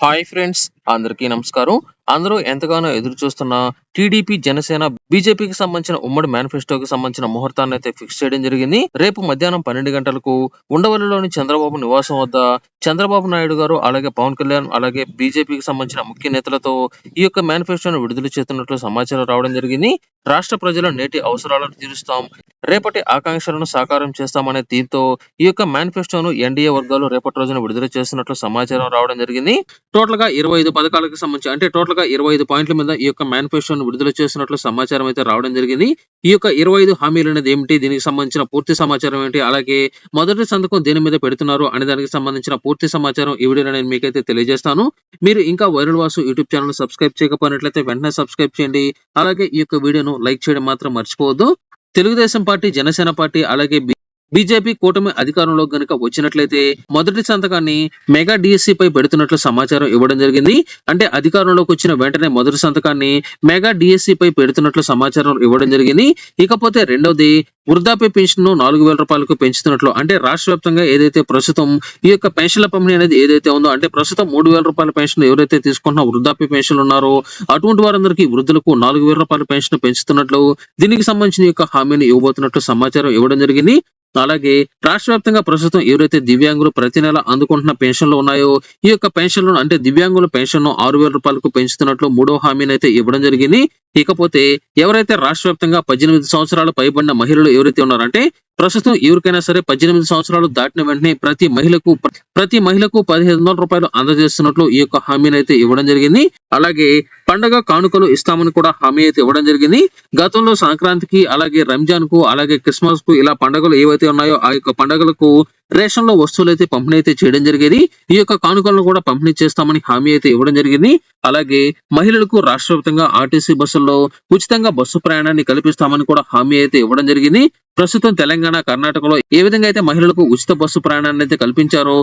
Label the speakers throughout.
Speaker 1: Hi friends అందరికీ నమస్కారం. అందరూ ఎంతగానో ఎదురు చూస్తున్న టీడీపీ జనసేన బీజేపీకి సంబంధించిన ఉమ్మడి మేనిఫెస్టోకి సంబంధించిన ముహూర్తాన్ని అయితే ఫిక్స్ చేయడం జరిగింది. రేపు మధ్యాహ్నం పన్నెండు గంటలకు ఉండవల్లిలోని చంద్రబాబు నివాసం వద్ద చంద్రబాబు నాయుడు గారు అలాగే పవన్ కళ్యాణ్ అలాగే బీజేపీకి సంబంధించిన ముఖ్య నేతలతో ఈ యొక్క మేనిఫెస్టోను విడుదల చేస్తున్నట్లు సమాచారం రావడం జరిగింది. రాష్ట్ర ప్రజల నేటి అవసరాలను తీరుస్తాం. రేపటి ఆకాంక్షలను సాకారం చేస్తామనే దీంతో ఈ యొక్క మేనిఫెస్టోను ఎన్డీఏ వర్గాలు రేపటి రోజున విడుదల చేస్తున్నట్లు సమాచారం రావడం జరిగింది. టోటల్గా ఇరవై ఐదు పథకాలకు సంబంధించి అంటే టోటల్గా ఇరవై ఐదు పాయింట్ల మీద ఈ యొక్క మేనిఫెస్టోను విడుదల చేస్తున్నట్లు సమాచారం అయితే రావడం జరిగింది. ఈ యొక్క ఇరవై ఐదు హామీలు అనేది ఏమిటి? దీనికి సంబంధించిన పూర్తి సమాచారం ఏంటి? అలాగే మొదటి సంతకం దేని మీద పెడుతున్నారు అనే దానికి సంబంధించిన పూర్తి సమాచారం ఈ వీడియోలో నేను మీకైతే తెలియజేస్తాను. మీరు ఇంకా viral Vasu YouTube channel subscribe చేయకపోయినట్లయితే వెంటనే సబ్స్క్రైబ్ చేయండి. అలాగే ఈ యొక్క వీడియోను లైక్ చేయడం మాత్రం మర్చిపోవద్దు. తెలుగుదేశం పార్టీ జనసేన పార్టీ అలాగే బీజేపీ కూటమి అధికారంలో గనుక వచ్చినట్లయితే మొదటి సంతకాన్ని మెగా డిఎస్సి పై పెడుతున్నట్లు సమాచారం ఇవ్వడం జరిగింది. అంటే అధికారంలోకి వచ్చిన వెంటనే మొదటి సంతకాన్ని మెగా డిఎస్సి పై పెడుతున్నట్లు సమాచారం ఇవ్వడం జరిగింది. ఇకపోతే రెండవది వృద్ధాప్య పెన్షన్ను నాలుగు వేల రూపాయలకు పెంచుతున్నట్లు అంటే రాష్ట్ర వ్యాప్తంగా ఏదైతే ప్రస్తుతం ఈ యొక్క పెన్షన్ల పంపిణీ అనేది ఏదైతే ఉందో అంటే ప్రస్తుతం మూడు వేల రూపాయల పెన్షన్ ఎవరైతే తీసుకుంటున్న వృద్ధాప్య పెన్షన్లు ఉన్నారో అటువంటి వారందరికీ వృద్ధులకు నాలుగు వేల రూపాయల పెన్షన్ పెంచుతున్నట్లు దీనికి సంబంధించిన యొక్క హామీని ఇవ్వబోతున్నట్లు సమాచారం ఇవ్వడం జరిగింది. అలాగే రాష్ట్ర వ్యాప్తంగా ప్రస్తుతం ఎవరైతే దివ్యాంగులు ప్రతి నెల అందుకుంటున్న పెన్షన్లు ఉన్నాయో ఈ యొక్క పెన్షన్లను అంటే దివ్యాంగుల పెన్షన్ ఆరు వేల రూపాయలకు పెంచుతున్నట్లు మూడో హామీని అయితే ఇవ్వడం జరిగింది. ఇకపోతే ఎవరైతే రాష్ట్ర వ్యాప్తంగా పద్దెనిమిది సంవత్సరాలు పైబడిన మహిళలు ఎవరైతే ఉన్నారంటే ప్రస్తుతం ఎవరికైనా సరే పద్దెనిమిది సంవత్సరాలు దాటిన వెంటనే ప్రతి మహిళకు ప్రతి మహిళకు పదిహేను వందల రూపాయలు అందజేస్తున్నట్లు ఈ యొక్క హామీని అయితే ఇవ్వడం జరిగింది. అలాగే పండగ కానుకలు ఇస్తామని కూడా హామీ అయితే ఇవ్వడం జరిగింది. గతంలో సంక్రాంతికి అలాగే రంజాన్కు అలాగే క్రిస్మస్కు ఇలా పండుగలు ఏవైతే ఉన్నాయో ఆ యొక్క పండుగలకు రేషన్లో వస్తువులు అయితే పంపిణీ అయితే చేయడం జరిగేది. ఈ యొక్క కానుకలను కూడా పంపిణీ చేస్తామని హామీ అయితే ఇవ్వడం జరిగింది. అలాగే మహిళలకు రాష్ట్ర వ్యాప్తంగా ఆర్టీసీ బస్సుల్లో ఉచితంగా బస్సు ప్రయాణాన్ని కల్పిస్తామని కూడా హామీ అయితే ఇవ్వడం జరిగింది. ప్రస్తుతం తెలంగాణ కర్ణాటకలో ఏ విధంగా అయితే మహిళలకు ఉచిత బస్సు ప్రయాణాన్ని అయితే కల్పించారో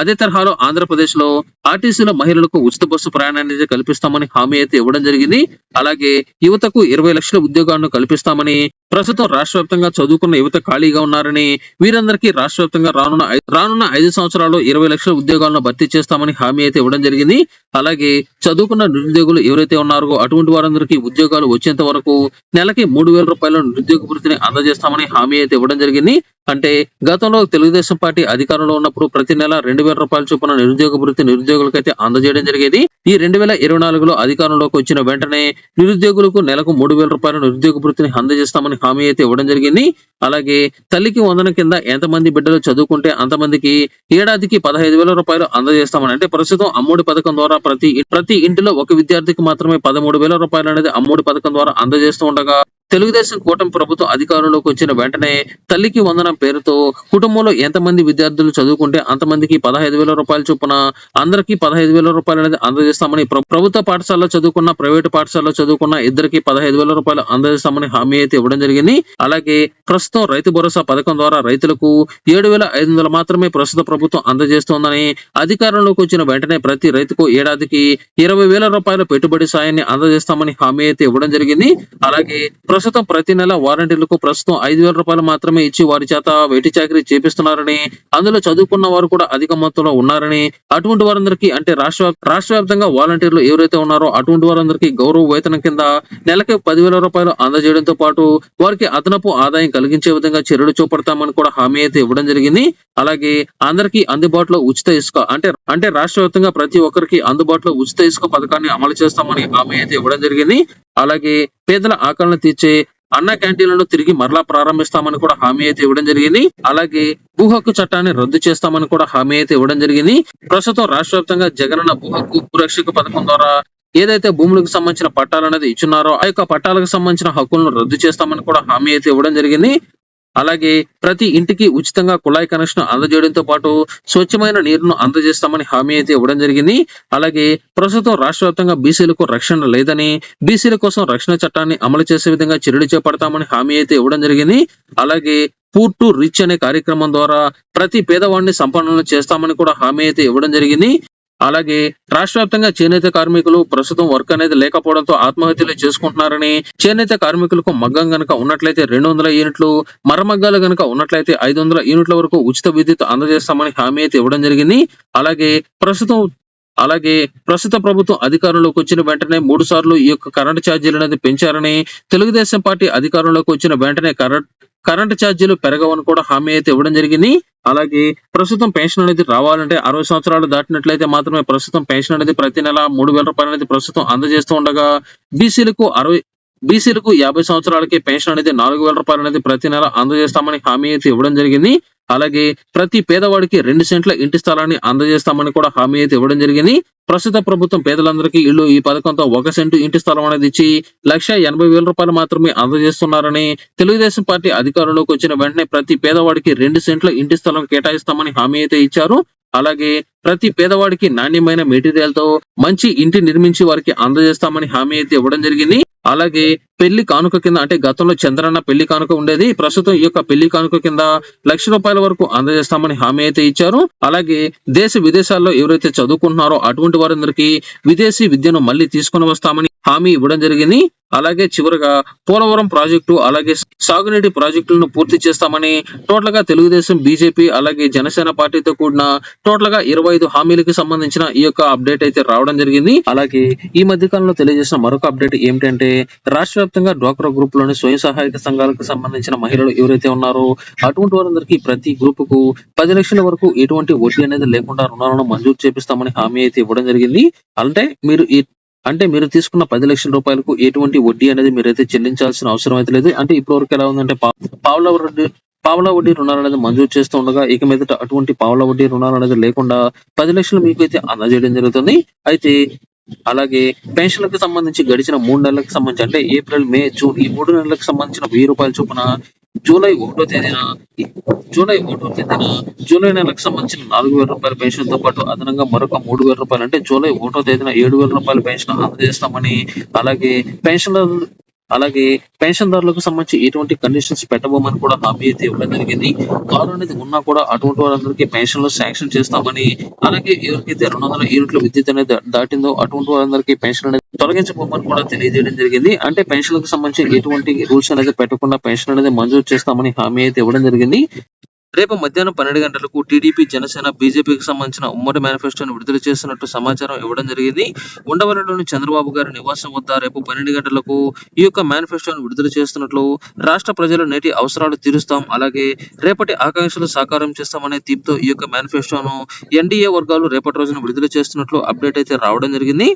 Speaker 1: అదే తరహాలో ఆంధ్రప్రదేశ్లో ఆర్టీసీలో మహిళలకు ఉచిత బస్సు ప్రయాణాన్ని అయితే కల్పిస్తామని హామీ అయితే ఇవ్వడం జరిగింది. అలాగే యువతకు ఇరవై లక్షల ఉద్యోగాలను కల్పిస్తామని ప్రస్తుతం రాష్ట్ర వ్యాప్తంగా చదువుకున్న యువత ఖాళీగా ఉన్నారని వీరందరికీ రాష్ట్ర వ్యాప్తంగా రానున్న రానున్న ఐదు సంవత్సరాల్లో ఇరవై లక్షల ఉద్యోగాలను భర్తీ చేస్తామని హామీ అయితే ఇవ్వడం జరిగింది. అలాగే చదువుకున్న నిరుద్యోగులు ఎవరైతే ఉన్నారో అటువంటి వారందరికీ ఉద్యోగాలు వచ్చేంత వరకు నెలకి మూడు వేల రూపాయల నిరుద్యోగ వృత్తిని అందజేస్తామని హామీ అయితే ఇవ్వడం జరిగింది. అంటే గతంలో తెలుగుదేశం పార్టీ అధికారంలో ఉన్నప్పుడు ప్రతి నెల రెండు వేల రూపాయల చొప్పున నిరుద్యోగ వృత్తి నిరుద్యోగులకైతే అందజేయడం జరిగేది. ఈ రెండు వేల ఇరవై నాలుగులో అధికారంలోకి వచ్చిన వెంటనే నిరుద్యోగులకు నెలకు మూడు వేల రూపాయల నిరుద్యోగ వృత్తిని అందజేస్తామని హామీ అయితే ఇవ్వడం జరిగింది. అలాగే తల్లికి వందన కింద ఎంతమంది బిడ్డలు చదువుకుంటే అంతమందికి ఏడాదికి పదహైదు వేల రూపాయలు అందజేస్తామని అంటే ప్రస్తుతం అమ్మఒడి పథకం ద్వారా ప్రతి ప్రతి ఇంటిలో ఒక విద్యార్థికి మాత్రమే పదమూడు వేల రూపాయలు అనేది అమ్మఒడి పథకం ద్వారా అందజేస్తూ ఉండగా తెలుగుదేశం కూటమి ప్రభుత్వం అధికారంలోకి వచ్చిన వెంటనే తల్లికి వందనం పేరుతో కుటుంబంలో ఎంతమంది విద్యార్థులు చదువుకుంటే అంతమందికి పదహైదు వేల రూపాయల చొప్పున అందరికీ పదహైదు వేల రూపాయలు అనేది అందజేస్తామని ప్రభుత్వ పాఠశాలలో చదువుకున్న ప్రైవేట్ పాఠశాలలో చదువుకున్న ఇద్దరికి పదహైదు వేల రూపాయలు అందజేస్తామని హామీ అయితే ఇవ్వడం జరిగింది. అలాగే ప్రస్తుతం రైతు భరోసా పథకం ద్వారా రైతులకు ఏడు వేల ఐదు వందలు మాత్రమే ప్రస్తుత ప్రభుత్వం అందజేస్తోందని అధికారంలోకి వచ్చిన వెంటనే ప్రతి రైతుకు ఏడాదికి ఇరవై వేల రూపాయల పెట్టుబడి సాయాన్ని అందజేస్తామని హామీ అయితే ఇవ్వడం జరిగింది. అలాగే ప్రస్తుతం ప్రతి నెల వారంటీలకు ప్రస్తుతం ఐదు వేల రూపాయలు మాత్రమే ఇచ్చి వారి చేత వేటి చాకరీ చేపిస్తున్నారని అందులో చదువుకున్న వారు కూడా అధిక మొత్తంలో ఉన్నారని అటువంటి వారందరికీ అంటే రాష్ట్ర రాష్ట్ర వ్యాప్తంగా వాలంటీర్లు ఎవరైతే ఉన్నారో అటువంటి వారందరికీ గౌరవ వేతనం కింద నెలకి పదివేల రూపాయలు అందజేయడంతో పాటు వారికి అదనపు ఆదాయం కలిగించే విధంగా చర్యలు చూపడతామని కూడా హామీ అయితే ఇవ్వడం జరిగింది. అలాగే అందరికీ అందుబాటులో ఉచిత ఇసుక అంటే అంటే రాష్ట్ర వ్యాప్తంగా ప్రతి ఒక్కరికి అందుబాటులో ఉచిత ఇసుక పథకాన్ని అమలు చేస్తామని హామీ అయితే ఇవ్వడం జరిగింది. అలాగే పేదల ఆకలిని తీర్చే అన్న క్యాంటీన్లను తిరిగి మరలా ప్రారంభిస్తామని కూడా హామీ అయితే ఇవ్వడం జరిగింది. అలాగే భూ హక్కు చట్టాన్ని రద్దు చేస్తామని కూడా హామీ అయితే ఇవ్వడం జరిగింది. ప్రస్తుతం రాష్ట్ర వ్యాప్తంగా జగనన్న భూ హక్కు భూరక్షక పథకం ద్వారా ఏదైతే భూములకు సంబంధించిన పట్టాలు అనేది ఇచ్చున్నారో ఆ యొక్క పట్టాలకు సంబంధించిన హక్కులను రద్దు చేస్తామని కూడా హామీ అయితే ఇవ్వడం జరిగింది. అలాగే ప్రతి ఇంటికి ఉచితంగా కుళాయి కనెక్షన్ అందజేయడంతో పాటు స్వచ్ఛమైన నీరును అందజేస్తామని హామీ అయితే ఇవ్వడం జరిగింది. అలాగే ప్రస్తుతం రాష్ట్ర వ్యాప్తంగా బీసీలకు రక్షణ లేదని బీసీల కోసం రక్షణ చట్టాన్ని అమలు చేసే విధంగా చర్యలు చేపడతామని హామీ అయితే ఇవ్వడం జరిగింది. అలాగే పూర్ టు రిచ్ అనే కార్యక్రమం ద్వారా ప్రతి పేదవాడిని సంపన్నులను చేస్తామని కూడా హామీ అయితే ఇవ్వడం జరిగింది. అలాగే రాష్ట్ర వ్యాప్తంగా చేనేత కార్మికులు ప్రస్తుతం వర్క్ అనేది లేకపోవడంతో ఆత్మహత్యలు చేసుకుంటున్నారని చేనేత కార్మికులకు మగ్గం గనక ఉన్నట్లయితే రెండు వందల యూనిట్లు మరమగ్గాలు గనక ఉన్నట్లయితే ఐదు వందల యూనిట్ల వరకు ఉచిత విద్యుత్ అందజేస్తామని హామీ అయితే ఇవ్వడం జరిగింది. అలాగే ప్రస్తుతం అలాగే ప్రస్తుత ప్రభుత్వం అధికారంలోకి వచ్చిన వెంటనే మూడు సార్లు ఈ యొక్క కరెంటు ఛార్జీలు అనేది పెంచారని తెలుగుదేశం పార్టీ అధికారంలోకి వచ్చిన వెంటనే కరెంట్ కరెంటు ఛార్జీలు పెరగవని కూడా హామీ అయితే ఇవ్వడం జరిగింది. అలాగే ప్రస్తుతం పెన్షన్ అనేది రావాలంటే అరవై సంవత్సరాలు దాటినట్లయితే మాత్రమే ప్రస్తుతం పెన్షన్ అనేది ప్రతి నెల మూడు వేల రూపాయలు అనేది ప్రస్తుతం అందజేస్తూ ఉండగా బీసీలకు అరవై బీసీలకు యాభై సంవత్సరాలకి పెన్షన్ అనేది నాలుగు వేల రూపాయలు అనేది ప్రతి నెల అందజేస్తామని హామీ అయితే ఇవ్వడం జరిగింది. అలాగే ప్రతి పేదవాడికి రెండు సెంట్ల ఇంటి స్థలాన్ని అందజేస్తామని కూడా హామీ అయితే ఇవ్వడం జరిగింది. ప్రస్తుత ప్రభుత్వం పేదలందరికీ ఇల్లు ఈ పథకంతో ఒక సెంటు ఇంటి స్థలం అనేది ఇచ్చి లక్ష ఎనభై వేల రూపాయలు మాత్రమే అందజేస్తున్నారని తెలుగుదేశం పార్టీ అధికారంలోకి వచ్చిన వెంటనే ప్రతి పేదవాడికి రెండు సెంట్ల ఇంటి స్థలం కేటాయిస్తామని హామీ అయితే ఇచ్చారు. అలాగే ప్రతి పేదవాడికి నాణ్యమైన మెటీరియల్తో మంచి ఇంటి నిర్మించి వారికి అందజేస్తామని హామీ అయితే ఇవ్వడం జరిగింది. అలాగే పెళ్ళి కానుక కింద అంటే గతంలో చంద్రన్న పెళ్ళి కానుక ఉండేది. ప్రస్తుతం ఈ యొక్క పెళ్ళి కానుక కింద లక్ష రూపాయల వరకు అందజేస్తామని హామీ అయితే ఇచ్చారు. అలాగే దేశ విదేశాల్లో ఎవరైతే చదువుకుంటున్నారో అటువంటి వారందరికీ విదేశీ విద్యను మళ్ళీ తీసుకుని వస్తామని హామీ ఇవ్వడం జరిగింది. అలాగే చివరగా పోలవరం ప్రాజెక్టు అలాగే సాగునీటి ప్రాజెక్టులను పూర్తి చేస్తామని టోటల్గా తెలుగుదేశం బీజేపీ అలాగే జనసేన పార్టీతో కూడిన టోటల్గా ఇరవై ఐదు హామీలకు సంబంధించిన ఈ యొక్క అప్డేట్ అయితే రావడం జరిగింది. అలాగే ఈ మధ్య కాలంలో తెలియజేసిన మరొక అప్డేట్ ఏమిటంటే రాష్ట్ర వ్యాప్తంగా డ్వాక్రా గ్రూప్లోని స్వయం సహాయక సంఘాలకు సంబంధించిన మహిళలు ఎవరైతే ఉన్నారో అటువంటి వారందరికీ ప్రతి గ్రూప్కు పది లక్షల వరకు ఎటువంటి వడ్డీ అనేది లేకుండా రుణాలను మంజూరు చేపిస్తామని హామీ అయితే ఇవ్వడం జరిగింది. అంటే మీరు ఈ అంటే మీరు తీసుకున్న పది లక్షల రూపాయలకు ఎటువంటి వడ్డీ అనేది మీరైతే చెల్లించాల్సిన అవసరం అయితే లేదు. అంటే ఇప్పటివరకు ఎలా ఉందంటే పా- పావుల పావలా వడ్డీ రుణాలు అనేది మంజూరు చేస్తూ ఉండగా ఇక మీదట అటువంటి పావలా వడ్డీ రుణాలు అనేది లేకుండా పది లక్షలు మీకు అయితే అందజేయడం జరుగుతుంది. అయితే అలాగే పెన్షన్లకు సంబంధించి గడిచిన మూడు నెలలకు సంబంధించి అంటే ఏప్రిల్ మే జూన్ ఈ మూడు నెలలకు సంబంధించిన వెయ్యి రూపాయల చొప్పున జూలై ఒకటో తేదీన జూలై ఒకటో తేదీన జూలై నెలకు సంబంధించిన నాలుగు వేల రూపాయల పెన్షన్తో పాటు అదనంగా మరొక మూడు వేల రూపాయలు అంటే జూలై ఒకటో తేదీన ఏడు వేల రూపాయల పెన్షన్ అందజేస్తామని అలాగే పెన్షన్ అలాగే పెన్షన్దారులకు సంబంధించి ఎటువంటి కండిషన్స్ పెట్టబోమని కూడా హామీ అయితే ఇవ్వడం జరిగింది. కారు అనేది ఉన్నా కూడా అటువంటి వారందరికీ పెన్షన్లు శాంక్షన్ చేస్తామని అలాగే ఎవరికైతే రెండు వందల యూనిట్ల విద్యుత్ అనేది దాటిందో అటువంటి వారందరికీ పెన్షన్ అనేది తొలగించబోమని కూడా తెలియజేయడం జరిగింది. అంటే పెన్షన్లకు సంబంధించి ఎటువంటి రూల్స్ అనేది పెట్టకుండా పెన్షన్ అనేది మంజూరు చేస్తామని హామీ అయితే ఇవ్వడం జరిగింది. రేపు మధ్యాహ్నం పన్నెండు గంటలకు టీడీపీ జనసేన బీజేపీకి సంబంధించిన ఉమ్మడి మేనిఫెస్టోను విడుదల చేస్తున్నట్టు సమాచారం ఇవ్వడం జరిగింది. ఉండవల్లిలోని చంద్రబాబు గారి నివాసం వద్ద రేపు పన్నెండు గంటలకు ఈ యొక్క మేనిఫెస్టోను విడుదల చేస్తున్నట్లు రాష్ట్ర ప్రజలు నేటి అవసరాలు తీరుస్తాం. అలాగే రేపటి ఆకాంక్షలు సాకారం చేస్తామనే తీర్పుతో ఈ యొక్క మేనిఫెస్టోను ఎన్డీఏ వర్గాలు రేపటి రోజున విడుదల చేస్తున్నట్లు అప్డేట్ అయితే రావడం జరిగింది.